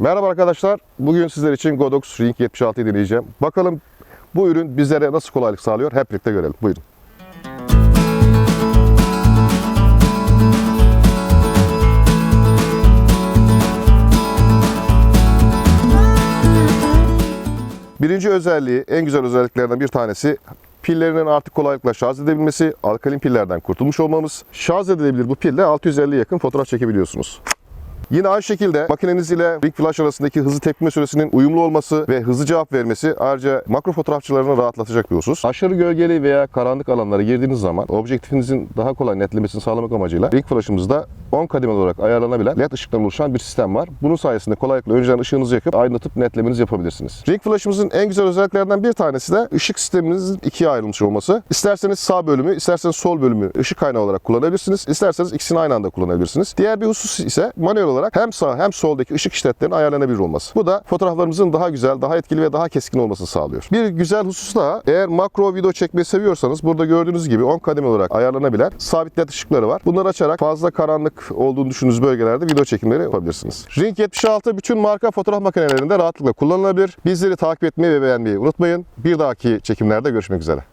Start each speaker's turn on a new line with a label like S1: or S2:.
S1: Merhaba arkadaşlar. Bugün sizler için Godox Ring 76'yı deneyeceğim. Bakalım bu ürün bizlere nasıl kolaylık sağlıyor? Hep birlikte görelim. Buyurun. Birinci özelliği, en güzel özelliklerden bir tanesi pillerinin artık kolaylıkla şarj edebilmesi, alkalin pillerden kurtulmuş olmamız. Şarj edilebilir bu pille 650 yakın fotoğraf çekebiliyorsunuz. Yine aynı şekilde makineniz ile Ring Flash arasındaki hızlı tepkime süresinin uyumlu olması ve hızlı cevap vermesi ayrıca makro fotoğrafçılarını rahatlatacak bir husus. Aşırı gölgeli veya karanlık alanlara girdiğiniz zaman objektifinizin daha kolay netlemesini sağlamak amacıyla Ring Flash'ımızda 10 kademeli olarak ayarlanabilen LED ışıktan oluşan bir sistem var. Bunun sayesinde kolaylıkla önceden ışığınızı yakıp aydınlatıp netlemenizi yapabilirsiniz. Ring Flash'ımızın en güzel özelliklerinden bir tanesi de ışık sisteminizin ikiye ayrılmış olması. İsterseniz sağ bölümü, isterseniz sol bölümü ışık kaynağı olarak kullanabilirsiniz. İsterseniz ikisini aynı anda kullanabilirsiniz. Diğer bir husus ise manuel olarak hem sağ hem soldaki ışık işaretlerinin ayarlanabilir olması. Bu da fotoğraflarımızın daha güzel, daha etkili ve daha keskin olmasını sağlıyor. Bir güzel husus daha eğer makro video çekmeyi seviyorsanız burada gördüğünüz gibi 10 kademe olarak ayarlanabilen sabit led ışıkları var. Bunları açarak fazla karanlık olduğunu düşündüğünüz bölgelerde video çekimleri yapabilirsiniz. Ring 76 bütün marka fotoğraf makinelerinde rahatlıkla kullanılabilir. Bizleri takip etmeyi ve beğenmeyi unutmayın. Bir dahaki çekimlerde görüşmek üzere.